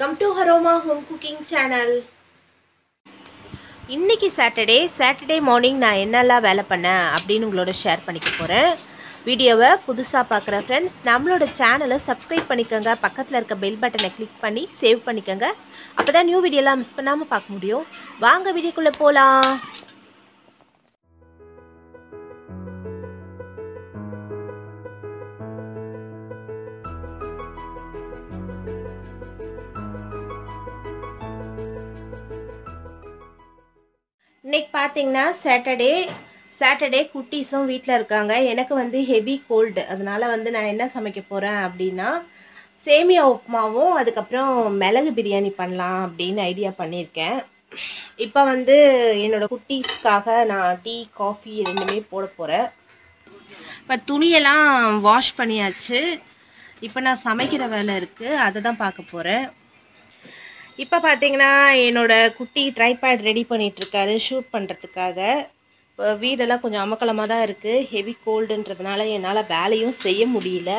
Welcome to aroma home cooking channel இன்றைக்கி Saturday Saturday morning நான் என்னெல்லாம் வேலை பண்ணேன் அப்படின்னு உங்களோட ஷேர் பண்ணிக்க போகிறேன் வீடியோவை புதுசாக பார்க்குற ஃப்ரெண்ட்ஸ் நம்மளோட சேனலை சப்ஸ்கிரைப் பண்ணிக்கோங்க. பக்கத்தில் இருக்க பெல் பட்டனை கிளிக் பண்ணி சேவ் பண்ணிக்கோங்க. அப்போ தான் நியூ வீடியோலாம் மிஸ் பண்ணாமல் பார்க்க முடியும். வாங்க வீடியோக்குள்ளே போகலாம் இன்னைக்கு பார்த்தீங்கன்னா சாட்டர்டே சாட்டர்டே குட்டீஸும் வீட்டில் இருக்காங்க. எனக்கு வந்து ஹெவி கோல்டு அதனால வந்து நான் என்ன சமைக்க போகிறேன் அப்படின்னா சேமியா உப்புமாவும் அதுக்கப்புறம் மிளகு பிரியாணி பண்ணலாம் அப்படின்னு ஐடியா பண்ணியிருக்கேன். இப்போ வந்து என்னோட குட்டீஸ்க்காக நான் டீ காஃபி ரெண்டுமே போட போகிறேன் இப்போ துணியெல்லாம் வாஷ் பண்ணியாச்சு. இப்போ நான் சமைக்கிற வேலை இருக்குது அதை தான் பார்க்க போகிறேன் இப்போ பார்த்தீங்கன்னா என்னோட குட்டி ட்ரைபேட் ரெடி பண்ணிட்டு இருக்காரு ஷூட் பண்ணுறதுக்காக இப்போ வீடெல்லாம் கொஞ்சம் அமக்கலமாக தான் இருக்குது ஹெவி கோல்டுன்றதுனால என்னால் வேலையும் செய்ய முடியல.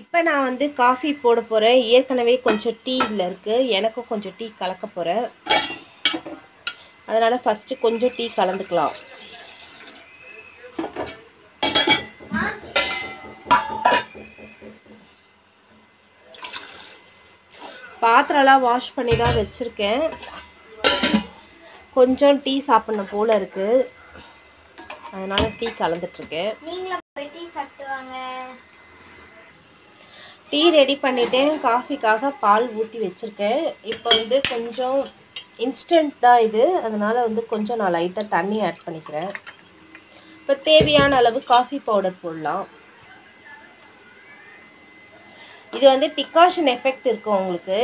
இப்போ நான் வந்து காஃபி போட போகிறேன் ஏற்கனவே கொஞ்சம் டீயில் இருக்குது எனக்கும் கொஞ்சம் டீ கலக்க போகிறேன் அதனால் ஃபஸ்ட்டு கொஞ்சம் டீ கலந்துக்கலாம். பாத்திரம்லாம் வாஷ் பண்ணி தான் வச்சுருக்கேன். கொஞ்சம் டீ சாப்பிடணும் போல் இருக்குது அதனால டீ போய் டீ ரெடி பண்ணிட்டேன். காஃபிக்காக பால் ஊற்றி வச்சுருக்கேன். இப்போ வந்து கொஞ்சம் இன்ஸ்டன்ட் தான் இது. அதனால வந்து கொஞ்சம் நான் லைட்டாக தண்ணி ஆட் பண்ணிக்கிறேன். இப்போ தேவையான அளவு காஃபி பவுடர் போடலாம். இது வந்து டிகாஷன் எஃபெக்ட் இருக்கும் உங்களுக்கு.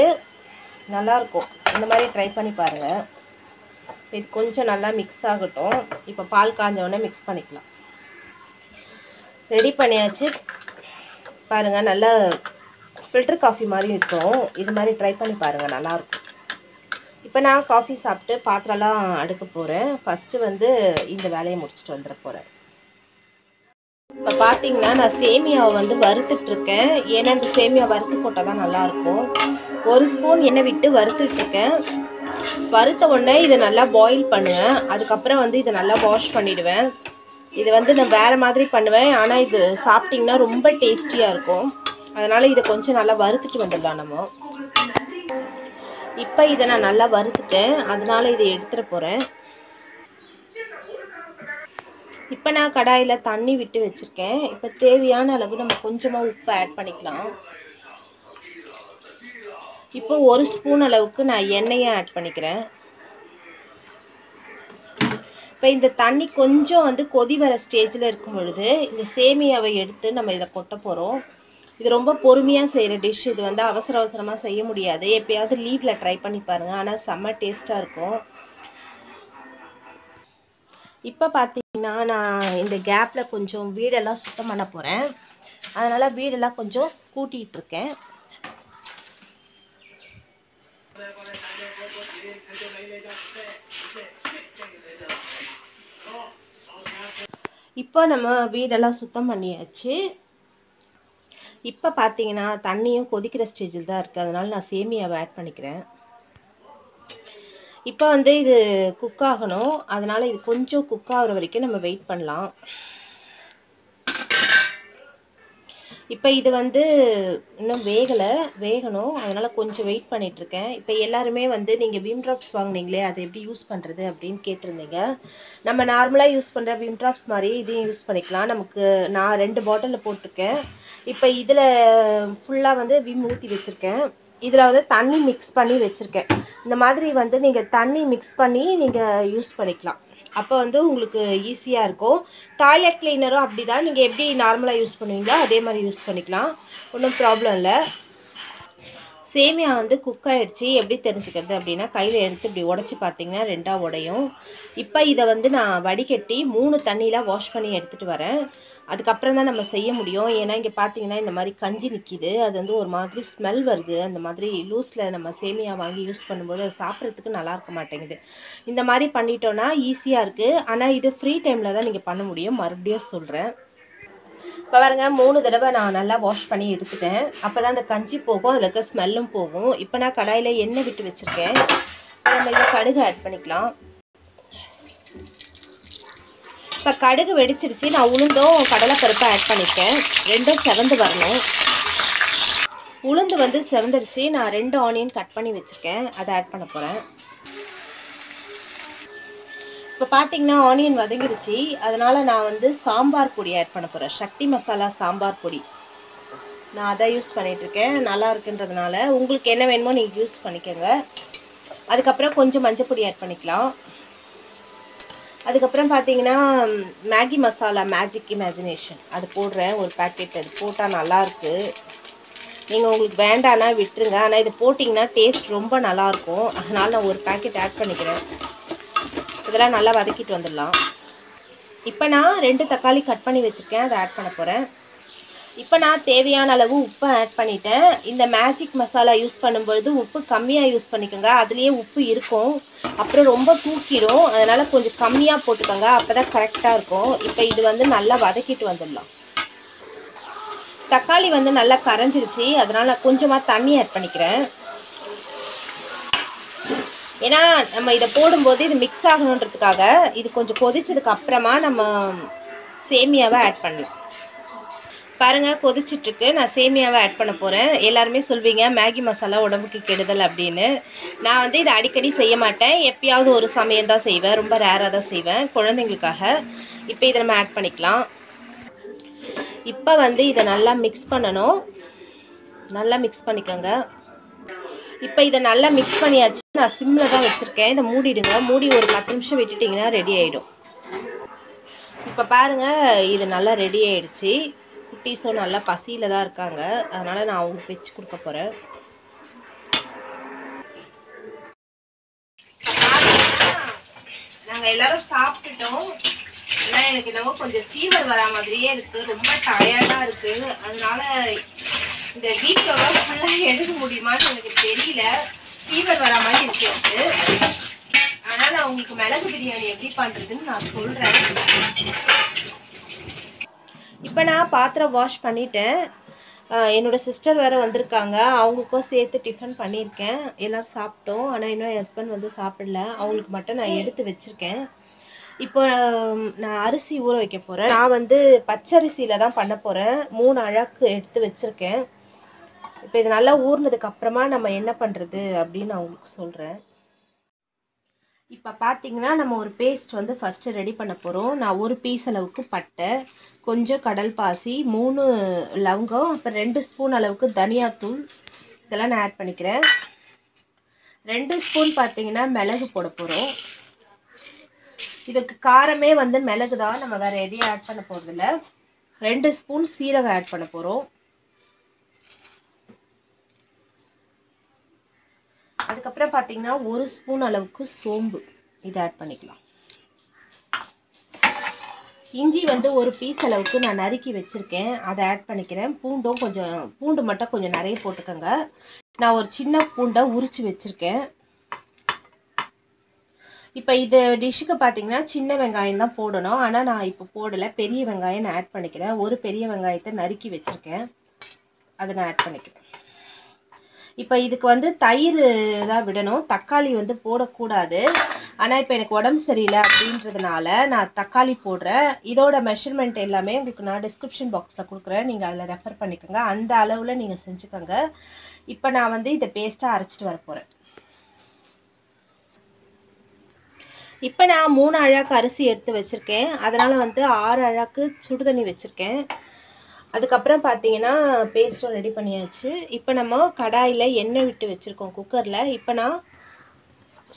நல்லாயிருக்கும் இந்த மாதிரி ட்ரை பண்ணி பாருங்கள் இது கொஞ்சம் நல்லா மிக்ஸ் ஆகட்டும். இப்போ பால் காஞ்ச மிக்ஸ் பண்ணிக்கலாம். ரெடி பண்ணியாச்சு. பாருங்கள் நல்லா ஃபில்டர் காஃபி மாதிரி இருக்கும். இது மாதிரி ட்ரை பண்ணி பாருங்கள் நல்லாயிருக்கும் இப்போ நான் காஃபி சாப்பிட்டு பாத்திரம்லாம் அடுக்க போகிறேன் ஃபஸ்ட்டு வந்து இந்த வேலையை முடிச்சுட்டு வந்துட போகிறேன் இப்போ பார்த்தீங்கன்னா நான் சேமியாவை வந்து வறுத்துட்ருக்கேன். ஏன்னா இந்த சேமியா வறுத்து போட்டால் தான் நல்லாயிருக்கும். ஒரு ஸ்பூன் எண்ணெய் விட்டு வறுத்துட்ருக்கேன். வறுத்த உடனே இதை நல்லா பாயில் பண்ணுவேன். அதுக்கப்புறம் வந்து இதை நல்லா வாஷ் பண்ணிவிடுவேன் இது வந்து நான் வேறு மாதிரி பண்ணுவேன். ஆனால் இது சாப்பிட்டிங்கன்னா ரொம்ப டேஸ்டியாக இருக்கும். அதனால் இதை கொஞ்சம் நல்லா வறுத்துட்டு வந்துடலாம் நம்ம. இப்போ இதை நான் நல்லா வறுத்துட்டேன். அதனால் இதை எடுத்துகிட்டு போகிறேன் இப்போ நான் கடாயில் தண்ணி விட்டு வச்சுருக்கேன். இப்போ தேவையான அளவு நம்ம கொஞ்சமாக உப்பு ஆட் பண்ணிக்கலாம். இப்போ ஒரு ஸ்பூன் அளவுக்கு நான் எண்ணெயை ஆட் பண்ணிக்கிறேன். இப்போ இந்த தண்ணி கொஞ்சம் வந்து கொதி வர ஸ்டேஜில் இருக்கும் பொழுது இந்த சேமியாவை எடுத்து நம்ம இதை கொட்ட போகிறோம் இது ரொம்ப பொறுமையாக செய்கிற டிஷ் இது வந்து அவசர அவசரமாக செய்ய முடியாது. எப்பயாவது லீவில் ட்ரை பண்ணி பாருங்கள் ஆனால் செம்ம டேஸ்ட்டாக இருக்கும். இப்போ பார்த்தீங்கன்னா நான் இந்த கேப்பில் கொஞ்சம் வீடெல்லாம் சுத்தம் பண்ண போகிறேன் அதனால் வீடெல்லாம் கொஞ்சம் கூட்டிகிட்டு இருக்கேன். இப்போ நம்ம வீடெல்லாம் சுத்தம் பண்ணியாச்சு. இப்போ பார்த்தீங்கன்னா தண்ணியும் கொதிக்கிற ஸ்டேஜில் தான் இருக்குது அதனால் நான் சேமியாவை ஆட் பண்ணிக்கிறேன். இப்போ வந்து இது குக் ஆகணும். அதனால இது கொஞ்சம் குக் ஆகுற வரைக்கும் நம்ம வெயிட் பண்ணலாம். இப்போ இது வந்து இன்னும் வேகலை வேகணும். அதனால கொஞ்சம் வெயிட் பண்ணிட்டு இருக்கேன். இப்போ எல்லாருமே வந்து நீங்கள் விம் ட்ராப்ஸ் வாங்குனீங்களே அதை எப்படி யூஸ் பண்ணுறது அப்படின்னு கேட்டிருந்தீங்க. நம்ம நார்மலாக யூஸ் பண்ணுற விம் ட்ராப்ஸ் மாதிரி இதையும் யூஸ் பண்ணிக்கலாம். நமக்கு நான் ரெண்டு பாட்டிலில் போட்டிருக்கேன். இப்போ இதில் ஃபுல்லாக வந்து விம் ஊற்றி வச்சுருக்கேன். இதில் வந்து தண்ணி மிக்ஸ் பண்ணி வச்சுருக்கேன். இந்த மாதிரி வந்து நீங்கள் தண்ணி மிக்ஸ் பண்ணி நீங்கள் யூஸ் பண்ணிக்கலாம். அப்போ வந்து உங்களுக்கு ஈஸியாக இருக்கும். டாய்லெட் கிளீனரும் அப்படி தான் நீங்கள் எப்படி நார்மலாக யூஸ் பண்ணுவீங்களோ அதே மாதிரி யூஸ் பண்ணிக்கலாம். ஒன்றும் ப்ராப்ளம் இல்லை. சேமியா வந்து குக் ஆயிடுச்சு எப்படி தெரிஞ்சுக்கிறது அப்படின்னா கையில் எடுத்து இப்படி உடச்சி பார்த்தீங்கன்னா ரெண்டாக உடையும். இப்போ இதை வந்து நான் வடிகட்டி மூணு தண்ணியில் வாஷ் பண்ணி எடுத்துகிட்டு வரேன். அதுக்கப்புறம் தான் நம்ம செய்ய முடியும். ஏன்னா இங்கே பார்த்தீங்கன்னா இந்த மாதிரி கஞ்சி நிற்கிது அது வந்து ஒரு மாதிரி ஸ்மெல் வருது. அந்த மாதிரி லூஸில் நம்ம சேமியா வாங்கி யூஸ் பண்ணும்போது அது சாப்பிட்றதுக்கு நல்லா இருக்க மாட்டேங்குது. இந்த மாதிரி பண்ணிட்டோன்னா ஈஸியாக இருக்குது ஆனால் இது ஃப்ரீ டைமில் தான் நீங்கள் பண்ண முடியும். மறுபடியும் சொல்கிறேன் இப்போ பாருங்க மூணு தடவை நான் நல்லா வாஷ் பண்ணி எடுத்துட்டேன். அப்போ தான் அந்த கஞ்சி போகும் அதில் இருக்க ஸ்மெல்லும் போகும். இப்போ நான் கடாயில் எண்ணெய் விட்டு வச்சுருக்கேன். நம்ம இதை கடுகு ஆட் பண்ணிக்கலாம். இப்போ கடுகு வெடிச்சிருச்சு. நான் உளுந்தும் கடலைப்பருப்பை ஆட் பண்ணியிருக்கேன் ரெண்டும் செவந்து வரணும். உளுந்து வந்து செவந்துருச்சு. நான் ரெண்டு ஆனியன் கட் பண்ணி வச்சுருக்கேன். அதை ஆட் பண்ண போகிறேன் இப்போ பார்த்தீங்கன்னா ஆனியன் வதங்கிருச்சு. அதனால் நான் வந்து சாம்பார் பொடி ஆட் பண்ண போகிறேன் சக்தி மசாலா சாம்பார் பொடி. நான் அதை யூஸ் பண்ணிகிட்ருக்கேன் நல்லா இருக்குன்றதுனால உங்களுக்கு என்ன வேணுமோ நீங்கள் யூஸ் பண்ணிக்கோங்க. அதுக்கப்புறம் கொஞ்சம் மஞ்சள் பொடி ஆட் பண்ணிக்கலாம். அதுக்கப்புறம் பார்த்தீங்கன்னா மேகி மசாலா மேஜிக் இமேஜினேஷன் அது போடுறேன். ஒரு பேக்கெட் அது போட்டால் நல்லாயிருக்கு நீங்கள் உங்களுக்கு வேண்டானா விட்டுருங்க. ஆனால் இது போட்டிங்கன்னா டேஸ்ட் ரொம்ப நல்லாயிருக்கும் அதனால் நான் ஒரு பேக்கெட் ஆட் பண்ணிக்கிறேன். இதெல்லாம் நல்லா வதக்கிட்டு வந்துடலாம். இப்போ நான் ரெண்டு தக்காளி கட் பண்ணி வச்சுருக்கேன். அதை ஆட் பண்ண போகிறேன் இப்போ நான் தேவையான அளவு உப்பை ஆட் பண்ணிட்டேன். இந்த மேஜிக் மசாலா யூஸ் பண்ணும்பொழுது உப்பு கம்மியாக யூஸ் பண்ணிக்கோங்க. அதுலேயே உப்பு இருக்கும். அப்புறம் ரொம்ப தூக்கிடும். அதனால் கொஞ்சம் கம்மியாக போட்டுக்கோங்க. அப்போ தான் கரெக்டாக இருக்கும். இப்போ இது வந்து நல்லா வதக்கிட்டு வந்துடலாம். தக்காளி வந்து நல்லா கரைஞ்சிருச்சு. அதனால் நான் கொஞ்சமாக தண்ணி ஆட் பண்ணிக்கிறேன். ஏன்னா நம்ம இதை போடும்போது இது மிக்ஸ் ஆகணுன்றதுக்காக இது கொஞ்சம் கொதிச்சதுக்கு அப்புறமா நம்ம சேமியாவை ஆட் பண்ணலாம். பாருங்க கொதிச்சிட்ருக்கு. நான் சேமியாவை ஆட் பண்ண போகிறேன் எல்லாருமே சொல்வீங்க மேகி மசாலா உடம்புக்கு கெடுதல் அப்படின்னு. நான் வந்து இதை அடிக்கடி செய்ய மாட்டேன். எப்பயாவது ஒரு சமயம் தான் செய்வேன். ரொம்ப ரேராக தான் செய்வேன். குழந்தைங்களுக்காக. இப்போ இதை நம்ம ஆட் பண்ணிக்கலாம். இப்போ வந்து இதை நல்லா மிக்ஸ் பண்ணணும். நல்லா மிக்ஸ் பண்ணிக்கோங்க. இப்போ இதை நல்லா மிக்ஸ் பண்ணியாச்சு. நான் சிம்மில் தான் வச்சுருக்கேன். இதை மூடிடுங்க. மூடி ஒரு பத்து நிமிஷம் விட்டுட்டிங்கன்னா ரெடி ஆகிடும் இப்போ பாருங்கள் இது நல்லா ரெடி ஆயிடுச்சு. குட்டீஸும் நல்லா பசியில் தான் இருக்காங்க. அதனால் நான் அவங்களுக்கு வச்சு கொடுக்க போகிறேன் நாங்கள் எல்லாரும் சாப்பிட்டுட்டோம். ஆனால் எனக்கு என்னவோ கொஞ்சம் ஃபீவர் வரா மாதிரியே இருக்குது ரொம்ப டயர்டாக இருக்குது அதனால இந்த வீடியோவை ஃபுல்லாக எடுக்க முடியுமான்னு எனக்கு தெரியல. ஃபீவர் வர மாதிரி இருக்கு எனக்கு. ஆனால் நான் உங்களுக்கு மிளகு பிரியாணி எப்படி பண்ணுறதுன்னு நான் சொல்கிறேன் இப்போ நான் பாத்திரம் வாஷ் பண்ணிட்டேன். என்னோடய என்னோட சிஸ்டர் வேறு வந்திருக்காங்க. அவங்களுக்கும் சேர்த்து டிஃபன் பண்ணியிருக்கேன். எல்லாம் சாப்பிட்டோம். ஆனால் இன்னும் என் ஹஸ்பண்ட் வந்து சாப்பிடல. அவங்களுக்கு மட்டும் நான் எடுத்து வச்சிருக்கேன். இப்போ நான் அரிசி ஊற வைக்க போகிறேன் நான் வந்து பச்சரிசியில் தான் பண்ண போகிறேன் மூணு அழகு எடுத்து வச்சுருக்கேன். இப்போ இது நல்லா ஊறினதுக்கு அப்புறமா நம்ம என்ன பண்ணுறது அப்படின்னு நான் உங்களுக்கு சொல்கிறேன் இப்போ பார்த்தீங்கன்னா நம்ம ஒரு பேஸ்ட் வந்து ஃபஸ்ட்டு ரெடி பண்ண போகிறோம் நான் ஒரு பீஸ் அளவுக்கு பட்டை கொஞ்சம் கடல் பாசி மூணு லவங்கம் அப்புறம் ரெண்டு ஸ்பூன் அளவுக்கு தனியாத்தூள் இதெல்லாம் நான் ஆட் பண்ணிக்கிறேன். ரெண்டு ஸ்பூன் பார்த்தீங்கன்னா மிளகு போட போகிறோம் இதுக்கு காரமே வந்து மிளகு தான் நம்ம வேறு எதையும் ஆட் பண்ண போகிறதில்ல ரெண்டு ஸ்பூன் சீரகம் ஆட் பண்ண போகிறோம் அதுக்கப்புறம் பார்த்தீங்கன்னா ஒரு ஸ்பூன் அளவுக்கு சோம்பு. இதை ஆட் பண்ணிக்கலாம். இஞ்சி வந்து ஒரு பீஸ் அளவுக்கு நான் நறுக்கி வச்சுருக்கேன். அதை ஆட் பண்ணிக்கிறேன். பூண்டும் கொஞ்சம் பூண்டு மட்டும் கொஞ்சம் நிறைய போட்டுக்கோங்க. நான் ஒரு சின்ன பூண்டை உரித்து வச்சுருக்கேன். இப்போ இது டிஷ்ஷுக்கு பார்த்தீங்கன்னா சின்ன வெங்காயம் தான் போடணும். ஆனால் நான் இப்போ போடலை. பெரிய வெங்காயம் நான் ஆட் பண்ணிக்கிறேன். ஒரு பெரிய வெங்காயத்தை நறுக்கி வச்சுருக்கேன். அதை நான் ஆட் பண்ணிக்கிறேன். இப்போ இதுக்கு வந்து தயிர் தான் விடணும். தக்காளி வந்து போடக்கூடாது. ஆனால் இப்போ எனக்கு உடம்பு சரியில்லை அப்படின்றதுனால நான் தக்காளி போடுறேன். இதோட மெஷர்மெண்ட் எல்லாமே உங்களுக்கு நான் டிஸ்கிரிப்ஷன் பாக்ஸில் கொடுக்குறேன். நீங்கள் அதில் ரெஃபர் பண்ணிக்கோங்க. அந்த அளவில் நீங்கள் செஞ்சுக்கோங்க. இப்போ நான் வந்து இதை பேஸ்ட்டாக அரைச்சிட்டு வர போகிறேன் இப்போ நான் மூணு அழாக்கு அரிசி எடுத்து வச்சுருக்கேன். அதனால் வந்து ஆறு அழாக்கு சுடுதண்ணி வச்சுருக்கேன். அதுக்கப்புறம் பார்த்தீங்கன்னா பேஸ்ட்டும் ரெடி பண்ணியாச்சு. இப்போ நம்ம கடாயில் எண்ணெய் விட்டு வச்சுருக்கோம் குக்கரில் இப்போ நான்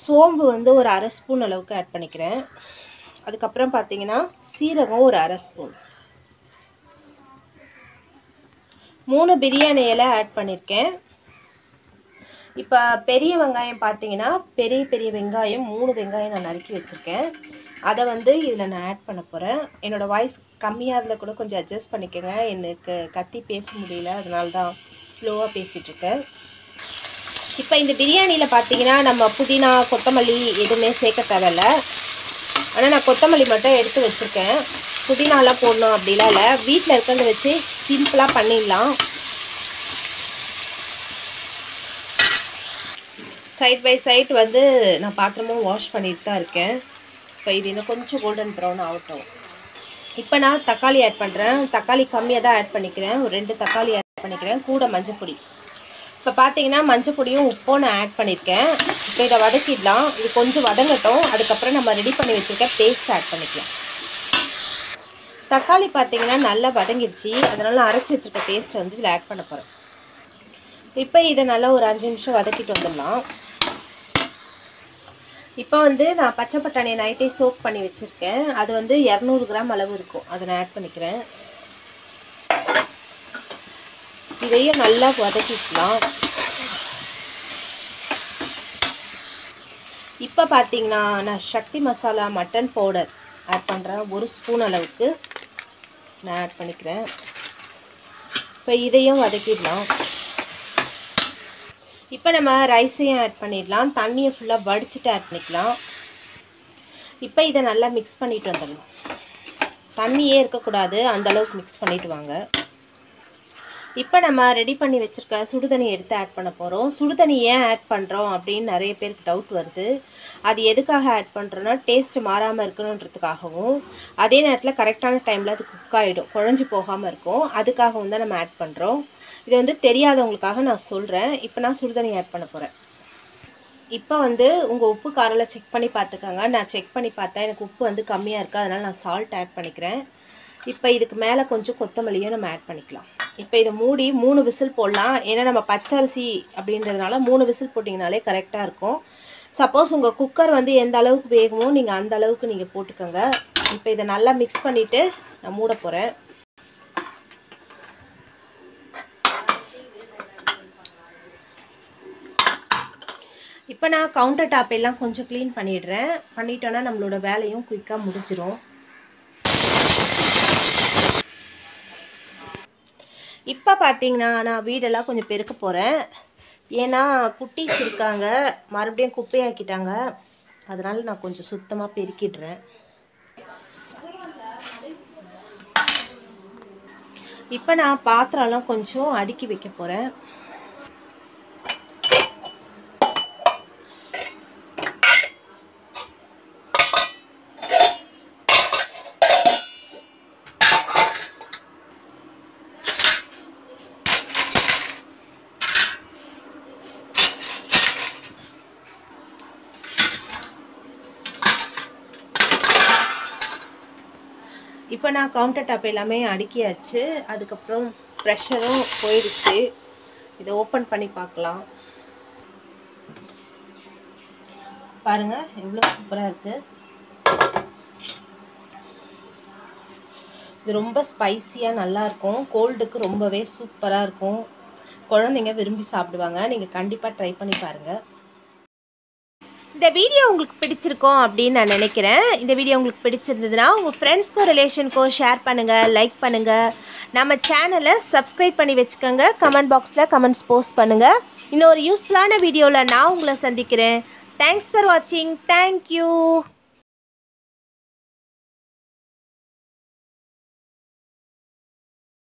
சோம்பு வந்து ஒரு அரை ஸ்பூன் அளவுக்கு ஆட் பண்ணிக்கிறேன். அதுக்கப்புறம் பார்த்தீங்கன்னா சீரகம் ஒரு அரை ஸ்பூன் மூணு பிரியாணி இலை ஆட் பண்ணியிருக்கேன் இப்போ பெரிய வெங்காயம் பார்த்தீங்கன்னா பெரிய பெரிய வெங்காயம் மூணு வெங்காயம் நான் நறுக்கி வச்சுருக்கேன். அதை வந்து இதில் நான் ஆட் பண்ண போகிறேன் என்னோடய வாய்ஸ் கம்மியாக இருந்தால் கூட கொஞ்சம் அட்ஜஸ்ட் பண்ணிக்கோங்க. எனக்கு கத்தி பேச முடியல. அதனால தான் ஸ்லோவாக பேசிகிட்ருக்கேன் இப்போ இந்த பிரியாணியில் பார்த்தீங்கன்னா நம்ம புதினா கொத்தமல்லி எதுவுமே சேர்க்க தேவையில்ல. ஆனால் நான் கொத்தமல்லி மட்டும் எடுத்து வச்சுருக்கேன். புதினாலாம் போடணும் அப்படிலாம் இல்லை. வீட்டில் இருக்கிறத வச்சு சிம்பிளாக பண்ணிடலாம். சைட் பை சைட் வந்து நான் பாத்திரமும் வாஷ் பண்ணிட்டு தான் இருக்கேன். இப்போ இது இன்னும் கொஞ்சம் கோல்டன் ப்ரௌன் ஆகட்டும். இப்போ நான் தக்காளி ஆட் பண்ணுறேன் தக்காளி கம்மியாக தான் ஆட் பண்ணிக்கிறேன். ஒரு ரெண்டு தக்காளி ஆட் பண்ணிக்கிறேன். கூட மஞ்சள் பொடி. இப்போ பார்த்தீங்கன்னா மஞ்சள் பொடியும் உப்பும் நான் ஆட் பண்ணியிருக்கேன் இப்போ இதை வதக்கிடலாம். இது கொஞ்சம் வதங்கட்டும். அதுக்கப்புறம் நம்ம ரெடி பண்ணி வச்சுருக்க பேஸ்ட் ஆட் பண்ணிக்கலாம். தக்காளி பார்த்தீங்கன்னா நல்லா வதங்கிடுச்சு. அதனால் அரைச்சி வச்சுருக்க பேஸ்ட்டை வந்து இதில் ஆட் பண்ண போகிறேன் இப்போ இதை நல்லா ஒரு அஞ்சு நிமிஷம் வதக்கிட்டு வந்துடலாம். இப்போ வந்து நான் பச்சை பட்டாணியை நைட்டே சோக் பண்ணி வச்சுருக்கேன். அது வந்து இரநூறு கிராம் அளவு இருக்கும். அதை நான் ஆட் பண்ணிக்கிறேன். இதையும் நல்லா வதக்கிக்கலாம். இப்போ பார்த்தீங்கன்னா நான் Sakthi masala mutton powder add பண்ணுறேன் ஒரு ஸ்பூன் அளவுக்கு நான் ஆட் பண்ணிக்கிறேன். இப்போ இதையும் வதக்கிடலாம். இப்போ நம்ம ரைஸையும் ஆட் பண்ணிடலாம். தண்ணியை ஃபுல்லாக வடிச்சிட்டு ஆட் பண்ணிக்கலாம். இப்போ இதை நல்லா மிக்ஸ் பண்ணிட்டு வந்துடலாம். தண்ணியே இருக்கக்கூடாது. அந்தளவுக்கு மிக்ஸ் பண்ணிட்டு வாங்க. இப்போ நம்ம ரெடி பண்ணி வச்சுருக்க சுடுதண்ணி எடுத்து ஆட் பண்ண போகிறோம் சுடுதண்ணி ஏன் ஆட் பண்ணுறோம் அப்படின்னு நிறைய பேருக்கு டவுட் வருது. அது எதுக்காக ஆட் பண்ணுறோன்னா டேஸ்ட் மாறாமல் இருக்கணுன்றதுக்காகவும். அதே நேரத்தில் கரெக்டான டைமில் அது குக் ஆகிடும் குழஞ்சி போகாமல் இருக்கும். அதுக்காகவும் தான் நம்ம ஆட் பண்ணுறோம் இது வந்து தெரியாதவங்களுக்காக நான் சொல்கிறேன் இப்போ நான் சுடுதண்ணி ஆட் பண்ண போகிறேன் இப்போ வந்து உங்கள் உப்பு காரில் செக் பண்ணி பார்த்துக்கோங்க நான் செக் பண்ணி பார்த்தேன் எனக்கு உப்பு வந்து கம்மியாக இருக்குது அதனால் நான் சால்ட் ஆட் பண்ணிக்கிறேன். இப்போ இதுக்கு மேலே கொஞ்சம் கொத்தமல்லியும் நம்ம ஆட் பண்ணிக்கலாம். இப்போ இதை மூடி மூணு விசில் போடலாம். ஏன்னா நம்ம பச்சரிசி அப்படின்றதுனால மூணு விசில் போட்டிங்கனாலே கரெக்டாக இருக்கும். சப்போஸ் உங்கள் குக்கர் வந்து எந்த அளவுக்கு வேகுமோ நீங்கள் அந்த அளவுக்கு நீங்கள் போட்டுக்கோங்க. இப்போ இதை நல்லா மிக்ஸ் பண்ணிவிட்டு நான் மூட போகிறேன் இப்போ நான் கவுண்டர் டாப் எல்லாம் கொஞ்சம் க்ளீன் பண்ணிடுறேன். பண்ணிட்டோன்னா நம்மளோட வேலையும் குயிக்காக முடிஞ்சிடும் இப்போ பார்த்தீங்கன்னா நான் வீடெல்லாம் கொஞ்சம் பெருக்க போகிறேன் ஏன்னா குட்டீஸ் இருக்காங்க. மறுபடியும் குப்பையாக்கிட்டாங்க. அதனால் நான் கொஞ்சம் சுத்தமாக பெருக்கிடுறேன். இப்போ நான் பாத்திரம்லாம் கொஞ்சம் அடுக்கி வைக்க போகிறேன் இப்போ நான் கவுண்டர் டாப் எல்லாமே அடுக்கியாச்சு. அதுக்கப்புறம் ப்ரெஷரும் போயிடுச்சு. இதை ஓப்பன் பண்ணி பார்க்கலாம். பாருங்கள் எவ்வளோ சூப்பராக இருக்குது இது ரொம்ப ஸ்பைசியாக நல்லாயிருக்கும் கோல்டுக்கு ரொம்பவே சூப்பராக இருக்கும். குழந்தைங்க விரும்பி சாப்பிடுவாங்க. நீங்கள் கண்டிப்பாக ட்ரை பண்ணி பாருங்கள் இந்த வீடியோ உங்களுக்கு பிடிச்சிருக்கோம் அப்படின்னு நான் நினைக்கிறேன். இந்த வீடியோ உங்களுக்கு பிடிச்சிருந்ததுன்னா உங்கள் ஃப்ரெண்ட்ஸ்க்கும் ரிலேஷனுக்கும் ஷேர் பண்ணுங்கள் லைக் பண்ணுங்கள் நம்ம சேனலை சப்ஸ்கிரைப் பண்ணி வச்சுக்கோங்க. கமெண்ட் பாக்ஸில் கமெண்ட்ஸ் போஸ்ட் பண்ணுங்கள் இன்னொரு யூஸ்ஃபுல்லான வீடியோவில் நான் உங்களை சந்திக்கிறேன். தேங்க்ஸ் ஃபார் வாட்சிங் தேங்க்யூ